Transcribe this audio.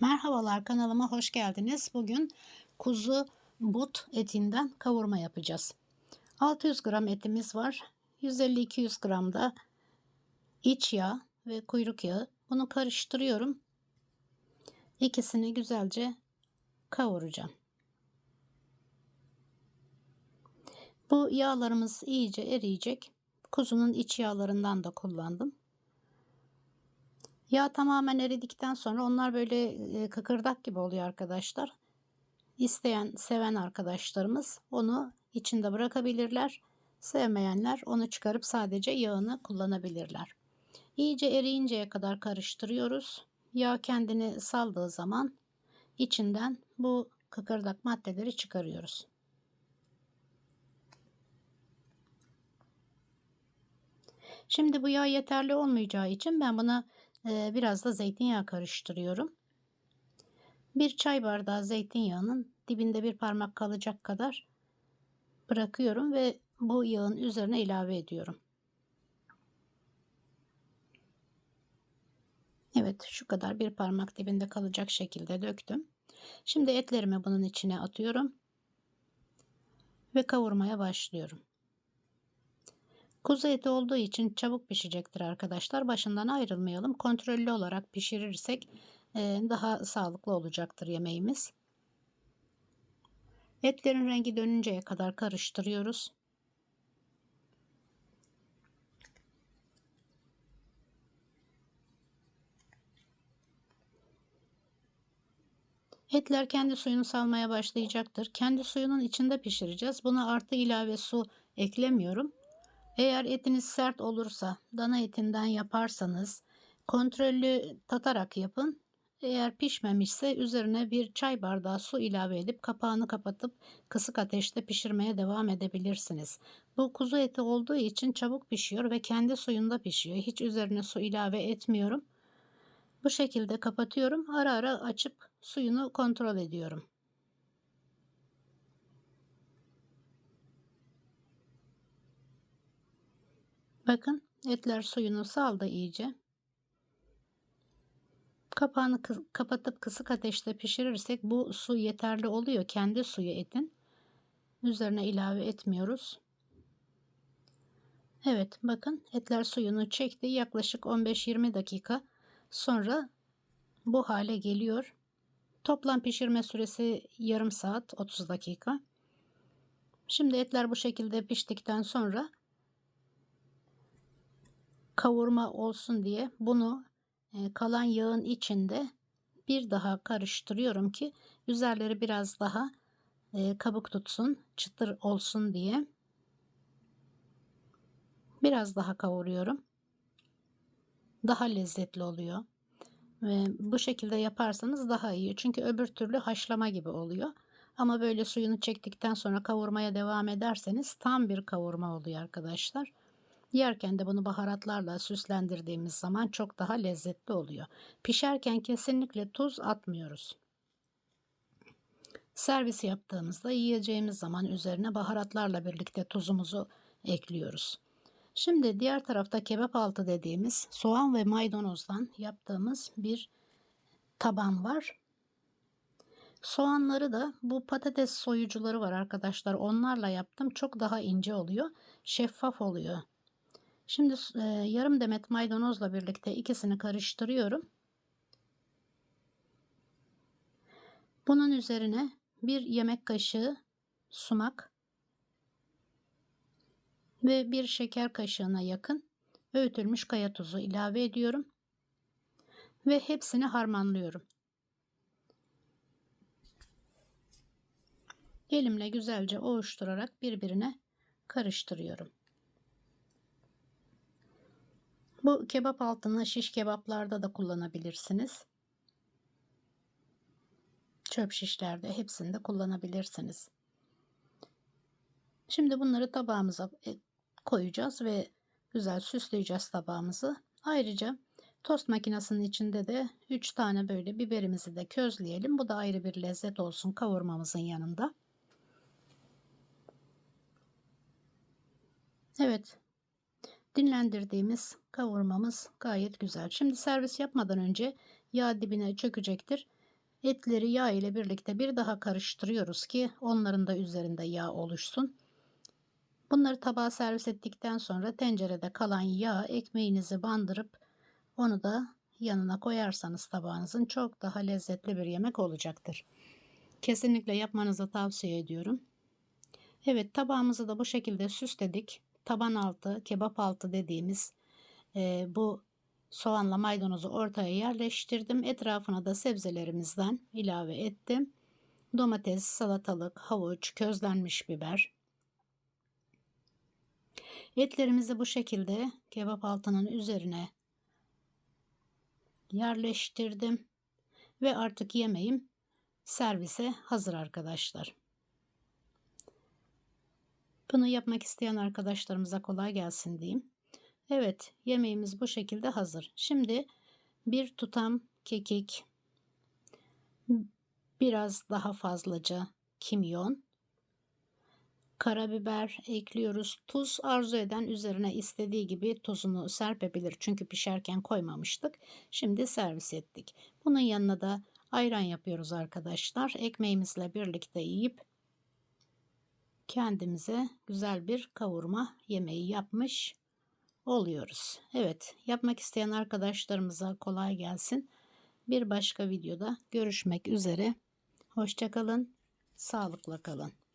Merhabalar kanalıma hoş geldiniz. Bugün kuzu but etinden kavurma yapacağız. 600 gram etimiz var. 150-200 gram da iç yağ ve kuyruk yağı. Bunu karıştırıyorum. İkisini güzelce kavuracağım. Bu yağlarımız iyice eriyecek. Kuzunun iç yağlarından da kullandım. Yağ tamamen eridikten sonra onlar böyle kıkırdak gibi oluyor arkadaşlar. İsteyen, seven arkadaşlarımız onu içinde bırakabilirler. Sevmeyenler onu çıkarıp sadece yağını kullanabilirler. İyice eriyinceye kadar karıştırıyoruz. Yağ kendini saldığı zaman içinden bu kıkırdak maddeleri çıkarıyoruz. Şimdi bu yağ yeterli olmayacağı için ben buna biraz da zeytinyağı karıştırıyorum. Bir çay bardağı zeytinyağının dibinde bir parmak kalacak kadar bırakıyorum ve bu yağın üzerine ilave ediyorum. Evet şu kadar bir parmak dibinde kalacak şekilde döktüm. Şimdi etlerimi bunun içine atıyorum ve kavurmaya başlıyorum. Kuzu eti olduğu için çabuk pişecektir arkadaşlar. Başından ayrılmayalım. Kontrollü olarak pişirirsek e, daha sağlıklı olacaktır yemeğimiz. Etlerin rengi dönünceye kadar karıştırıyoruz. Etler kendi suyunu salmaya başlayacaktır. Kendi suyunun içinde pişireceğiz. Buna artı ilave su eklemiyorum. Eğer etiniz sert olursa dana etinden yaparsanız kontrollü tatarak yapın. Eğer pişmemişse üzerine bir çay bardağı su ilave edip kapağını kapatıp kısık ateşte pişirmeye devam edebilirsiniz. Bu kuzu eti olduğu için çabuk pişiyor ve kendi suyunda pişiyor. Hiç üzerine su ilave etmiyorum. Bu şekilde kapatıyorum. Ara ara açıp suyunu kontrol ediyorum. Bakın etler suyunu saldı iyice. Kapağını kapatıp kısık ateşte pişirirsek bu su yeterli oluyor. Kendi suyu etin. Üzerine ilave etmiyoruz. Evet bakın etler suyunu çekti. Yaklaşık 15-20 dakika sonra bu hale geliyor. Toplam pişirme süresi yarım saat 30 dakika. Şimdi etler bu şekilde piştikten sonra kavurma olsun diye bunu e, kalan yağın içinde bir daha karıştırıyorum ki üzerleri biraz daha e, kabuk tutsun, çıtır olsun diye. Biraz daha kavuruyorum. Daha lezzetli oluyor. Ve bu şekilde yaparsanız daha iyi. Çünkü öbür türlü haşlama gibi oluyor. Ama böyle suyunu çektikten sonra kavurmaya devam ederseniz tam bir kavurma oluyor arkadaşlar. Yerken de bunu baharatlarla süslendirdiğimiz zaman çok daha lezzetli oluyor. Pişerken kesinlikle tuz atmıyoruz. Servis yaptığımızda yiyeceğimiz zaman üzerine baharatlarla birlikte tuzumuzu ekliyoruz. Şimdi diğer tarafta kebap altı dediğimiz soğan ve maydanozdan yaptığımız bir taban var. Soğanları da bu patates soyucuları var arkadaşlar. Onlarla yaptım. Çok daha ince oluyor. Şeffaf oluyor. Şimdi e, yarım demet maydanozla birlikte ikisini karıştırıyorum. Bunun üzerine bir yemek kaşığı sumak ve bir şeker kaşığına yakın öğütülmüş kaya tuzu ilave ediyorum ve hepsini harmanlıyorum. Elimle güzelce ovuşturarak birbirine karıştırıyorum. Bu kebap altını şiş kebaplarda da kullanabilirsiniz. Çöp şişlerde hepsinde kullanabilirsiniz. Şimdi bunları tabağımıza e, koyacağız ve güzel süsleyeceğiz tabağımızı. Ayrıca tost makinesinin içinde de 3 tane böyle biberimizi de közleyelim. Bu da ayrı bir lezzet olsun kavurmamızın yanında. Evet dinlendirdiğimiz kavurmamız gayet güzel. Şimdi servis yapmadan önce yağ dibine çökecektir. Etleri yağ ile birlikte bir daha karıştırıyoruz ki onların da üzerinde yağ oluşsun. Bunları tabağa servis ettikten sonra tencerede kalan yağ ekmeğinizi bandırıp onu da yanına koyarsanız tabağınızın çok daha lezzetli bir yemek olacaktır. Kesinlikle yapmanızı tavsiye ediyorum. Evet tabağımızı da bu şekilde süsledik. Taban altı, kebap altı dediğimiz e, bu soğanla maydanozu ortaya yerleştirdim. Etrafına da sebzelerimizden ilave ettim. Domates, salatalık, havuç, közlenmiş biber. Etlerimizi bu şekilde kebap altının üzerine yerleştirdim. Ve artık yemeğim servise hazır arkadaşlar. Bunu yapmak isteyen arkadaşlarımıza kolay gelsin diyeyim. Evet, yemeğimiz bu şekilde hazır. Şimdi bir tutam kekik, biraz daha fazlaca kimyon, karabiber ekliyoruz. Tuz arzu eden üzerine istediği gibi tuzunu serpebilir. Çünkü pişerken koymamıştık. Şimdi servis ettik. Bunun yanına da ayran yapıyoruz arkadaşlar. Ekmeğimizle birlikte yiyip kendimize güzel bir kavurma yemeği yapmış oluyoruz. Evet, yapmak isteyen arkadaşlarımıza kolay gelsin. Bir başka videoda görüşmek üzere. Hoşçakalın, sağlıkla kalın.